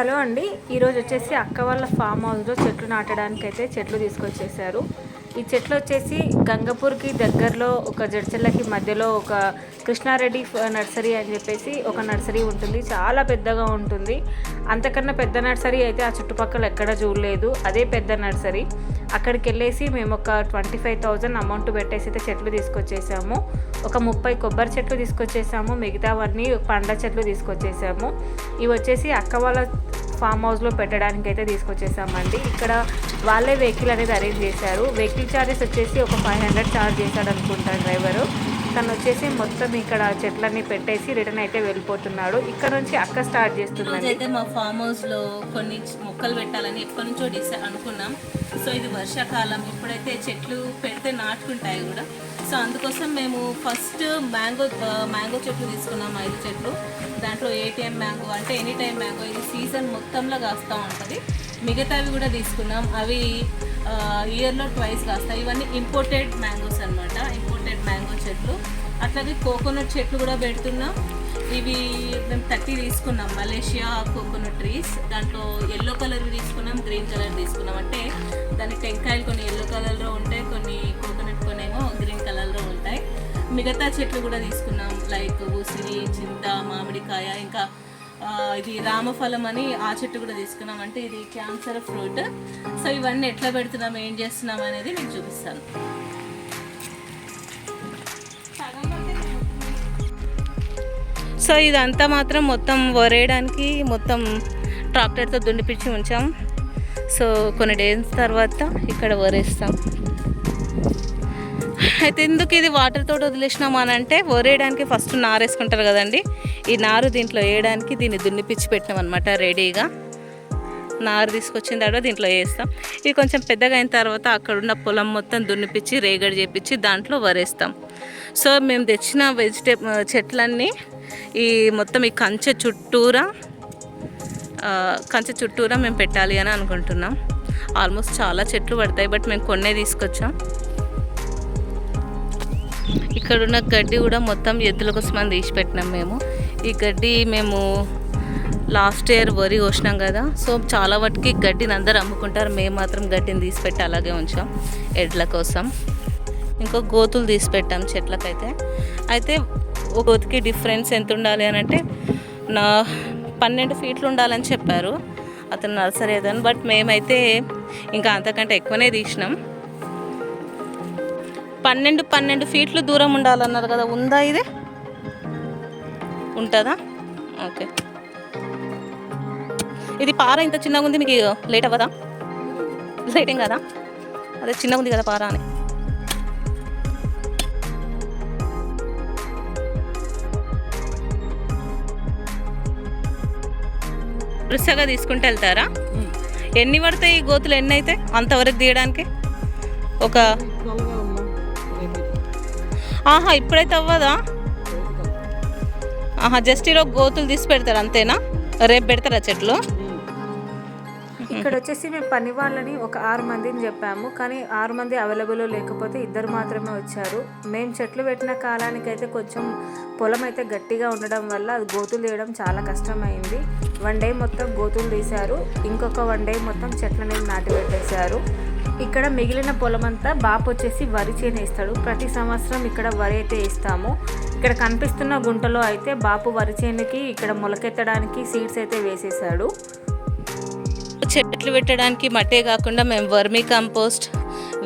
Hello అండి. ఈరోజు వచ్చేసి అక్క వాళ్ళ ఫామ్ హౌస్లో చెట్లు నాటడానికి అయితే చెట్లు తీసుకొచ్చేసారు. ఈ చెట్లు వచ్చేసి గంగపూర్కి దగ్గరలో ఒక జడ్చెల్లకి మధ్యలో ఒక కృష్ణారెడ్డి నర్సరీ అని చెప్పేసి ఒక నర్సరీ ఉంటుంది. చాలా పెద్దగా ఉంటుంది. అంతకన్నా పెద్ద నర్సరీ అయితే ఆ చుట్టుపక్కల ఎక్కడ చూడలేదు. అదే పెద్ద నర్సరీ. అక్కడికి వెళ్ళేసి మేము ఒక ట్వంటీ ఫైవ్ థౌజండ్ అమౌంట్ పెట్టేసి అయితే చెట్లు తీసుకొచ్చేసాము. ఒక ముప్పై కొబ్బరి చెట్లు తీసుకొచ్చేసాము. మిగతావన్నీ పండ్ల చెట్లు తీసుకొచ్చేసాము. ఇవి వచ్చేసి అక్క వాళ్ళ ఫామ్ హౌస్లో పెట్టడానికి అయితే తీసుకొచ్చేసామండి. ఇక్కడ వాళ్ళే వెహికల్ అనేది అరేంజ్ చేశారు. వెహికల్ ఛార్జెస్ వచ్చేసి ఒక ఫైవ్ హండ్రెడ్ ఛార్జ్ చేశాడు అనుకుంటా డ్రైవరు. తను వచ్చేసి మొత్తం ఇక్కడ చెట్లన్నీ పెట్టేసి రిటర్న్ అయితే వెళ్ళిపోతున్నాడు. ఇక్కడ నుంచి అక్క స్టార్ట్ చేస్తుందండి. అయితే మా ఫామ్ హౌస్లో కొన్ని మొక్కలు పెట్టాలని ఎప్పటి నుంచో డిసైడ్ అనుకున్నాం. సో ఇది వర్షాకాలం. ఇప్పుడైతే చెట్లు పెడితే నాటుకుంటాయి కూడా. సో అందుకోసం మేము ఫస్ట్ మ్యాంగో మ్యాంగో చెట్లు తీసుకున్నాం ఐదు చెట్లు. దాంట్లో ఏటీఎం మ్యాంగో అంటే ఎనీ టైం మ్యాంగో ఇది సీజన్ మొత్తంలో కాస్తూ ఉంటుంది. మిగతావి కూడా తీసుకున్నాం. అవి ఇయర్లో ట్వైస్ కాస్తాయి ఇవన్నీ ఇంపోర్టెడ్ మ్యాంగోస్ అనమాట ఇంపోర్టెడ్ మ్యాంగో చెట్లు. అట్లాగే కోకోనట్ చెట్లు కూడా పెడుతున్నాం. ఇవి మేము థర్టీ తీసుకున్నాం. మలేషియా కోకోనట్ ట్రీస్ దాంట్లో ఎల్లో కలర్ తీసుకున్నాం గ్రీన్ కలర్ తీసుకున్నాం. అంటే దాని టెంకాయలు కొన్ని ఎల్లో కలర్లో ఉంటాయి మిగతా చెట్లు కూడా తీసుకున్నాం. లైక్ ఉసిరి చింత మామిడికాయ ఇంకా ఇది రామఫలం అని ఆ చెట్టు కూడా తీసుకున్నాం. అంటే ఇది క్యాన్సర్ ఫ్రూట్ సో ఇవన్నీ ఎట్లా పెడుతున్నాం ఏం చేస్తున్నాం అనేది మీకు చూపిస్తాను. సో ఇదంతా మాత్రం మొత్తం వరేయడానికి మొత్తం ట్రాక్టర్తో దుండిపించి ఉంచాం. సో కొన్ని డేస్ తర్వాత ఇక్కడ వరేస్తాం. అయితే ఎందుకు ఇది వాటర్ తోటి వదిలేసినాం అని అంటే వరేయడానికి ఫస్ట్ నారు వేసుకుంటారు కదండి. ఈ నారు దీంట్లో వేయడానికి దీన్ని దున్నిపిచ్చి పెట్టినాం అనమాట రెడీగా నారు తీసుకొచ్చిన తర్వాత దీంట్లో వేస్తాం. ఇది కొంచెం పెద్దగా అయిన తర్వాత అక్కడున్న పొలం మొత్తం దున్నిపించి రేగడి చేపించి దాంట్లో వరేస్తాం. సో మేము తెచ్చిన వెజిటే చెట్లన్నీ ఈ మొత్తం ఈ కంచె చుట్టూరా కంచె చుట్టూరా మేము పెట్టాలి అని అనుకుంటున్నాం. ఆల్మోస్ట్ చాలా చెట్లు పడతాయి బట్ మేము కొన్నే తీసుకొచ్చాం. ఇక్కడ ఉన్న గడ్డి కూడా మొత్తం ఎద్దుల కోసం అని తీసి పెట్టినాం మేము. ఈ గడ్డి మేము లాస్ట్ ఇయర్ వరి కోసినాం కదా సో చాలా వాటికి గడ్డిని అందరు అమ్ముకుంటారు. మేము మాత్రం గడ్డిని తీసి పెట్టి అలాగే ఉంచాం ఎడ్ల కోసం. ఇంకో గోతులు తీసి పెట్టాం చెట్లకైతే. అయితే ఒక గోతికి డిఫరెన్స్ ఎంత ఉండాలి అని అంటే నా పన్నెండు ఫీట్లు ఉండాలని చెప్పారు అతను నర్సరీ ఏదని బట్ మేమైతే ఇంకా అంతకంటే ఎక్కువనే తీసినాం. పన్నెండు పన్నెండు ఫీట్లు దూరం ఉండాలన్నారు కదా ఉందా ఇది? ఉంటుందా? ఓకే. ఇది పార ఇంత చిన్నగా ఉంది మీకు లేట్ అవ్వదా? లేట్ ఏం కదా అదే చిన్నగా ఉంది కదా పార అని. వరుసగా తీసుకుంటూ వెళ్తారా? ఎన్ని పడతాయి ఈ గోతులు ఎన్ని అయితే అంతవరకు తీయడానికి? ఒక ఆహా ఇప్పుడైతే అవ్వదా? ఆహా జస్ట్ ఈరోజు గోతులు తీసి పెడతారు అంతేనా? రేపు పెడతారా చెట్లు? ఇక్కడ వచ్చేసి మేము పని వాళ్ళని ఒక ఆరు మందిని చెప్పాము కానీ ఆరు మంది అవైలబుల్ లేకపోతే ఇద్దరు మాత్రమే వచ్చారు. మేము చెట్లు పెట్టిన కాలానికైతే కొంచెం పొలం అయితే గట్టిగా ఉండడం వల్ల అది గోతులు తీయడం చాలా కష్టమైంది. వన్ డే మొత్తం గోతులు తీశారు ఇంకొక వన్ డే మొత్తం చెట్లనేవి నాటి పెట్టేశారు. ఇక్కడ మిగిలిన పొలం అంతా బాపు వచ్చేసి వరి చేను వేస్తాడు ప్రతి సంవత్సరం ఇక్కడ వరి అయితే వేస్తాము ఇక్కడ కనిపిస్తున్న గుంటలో అయితే బాపు వరి చేనుకి ఇక్కడ మొలకెత్తడానికి సీడ్స్ అయితే వేసేసాడు చెట్లు పెట్టడానికి మట్టే కాకుండా మేము వర్మీ కంపోస్ట్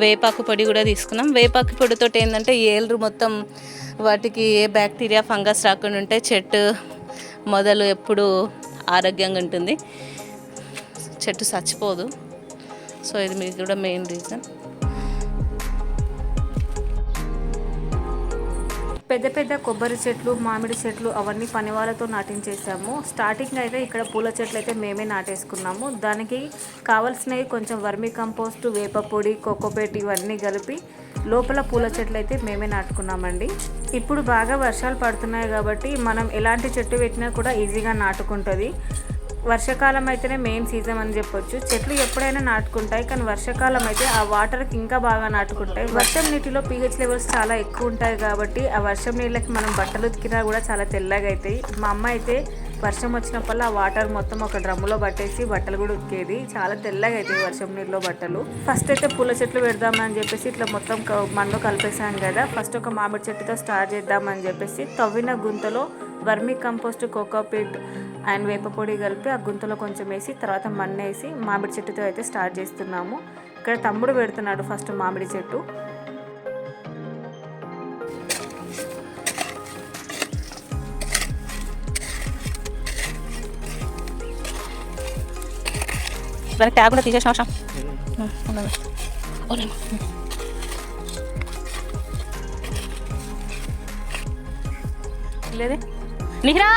వేపాకు పొడి కూడా తీసుకున్నాం. వేపాకు పొడితో ఏంటంటే ఏళ్ళు మొత్తం వాటికి ఏ బ్యాక్టీరియా ఫంగస్ రాకుండా ఉంటే చెట్టు మొదలు ఎప్పుడు ఆరోగ్యంగా ఉంటుంది. చెట్టు చచ్చిపోదు. సో ఇది మీకు కూడా మెయిన్ రీజన్ పెద్ద పెద్ద కొబ్బరి చెట్లు మామిడి చెట్లు అవన్నీ పని వాళ్ళతో నాటించేసాము. స్టార్టింగ్ అయితే ఇక్కడ పూల చెట్లు అయితే మేమే నాటేసుకున్నాము. దానికి కావాల్సినవి కొంచెం వర్మి కంపోస్ట్ వేప పొడి కోకోపేట్ ఇవన్నీ కలిపి లోపల పూల చెట్లు అయితే మేమే నాటుకున్నామండి. ఇప్పుడు బాగా వర్షాలు పడుతున్నాయి కాబట్టి మనం ఎలాంటి చెట్టు పెట్టినా కూడా ఈజీగా నాటుకుంటుంది. వర్షాకాలం అయితేనే మెయిన్ సీజన్ అని చెప్పొచ్చు. చెట్లు ఎప్పుడైనా నాటుకుంటాయి కానీ వర్షాకాలం అయితే ఆ వాటర్కి ఇంకా బాగా నాటుకుంటాయి. వర్షం నీటిలో పీహెచ్ లెవెల్స్ చాలా ఎక్కువ ఉంటాయి కాబట్టి ఆ వర్షం నీళ్ళకి మనం బట్టలు ఉతికినా కూడా చాలా తెల్లగా అవుతాయి మా అమ్మ అయితే వర్షం వచ్చినప్పుడు ఆ వాటర్ మొత్తం ఒక డ్రమ్ములో పట్టేసి బట్టలు కూడా ఉతికేది. చాలా తెల్లగా అవుతాయి వర్షం నీళ్ళలో బట్టలు. ఫస్ట్ అయితే పూల చెట్లు పెడదామని చెప్పేసి ఇట్లా మొత్తం క- మన్ను కలిపేసాం కదా. ఫస్ట్ ఒక మామిడి చెట్టుతో స్టార్ట్ చేద్దామని చెప్పేసి తవ్విన గుంతలో వర్మీ కంపోస్ట్ కోకోపీట్ అండ్ వేప పొడి కలిపి ఆ గుంతలో కొంచెం వేసి తర్వాత మన్ను వేసి మామిడి చెట్టుతో అయితే స్టార్ట్ చేస్తున్నాము. ఇక్కడ తమ్ముడు పెడుతున్నాడు ఫస్ట్ మామిడి చెట్టు. దానికి ట్యాగ్ కూడా తీసేసిన అవసరం లేదే. నిహిరా!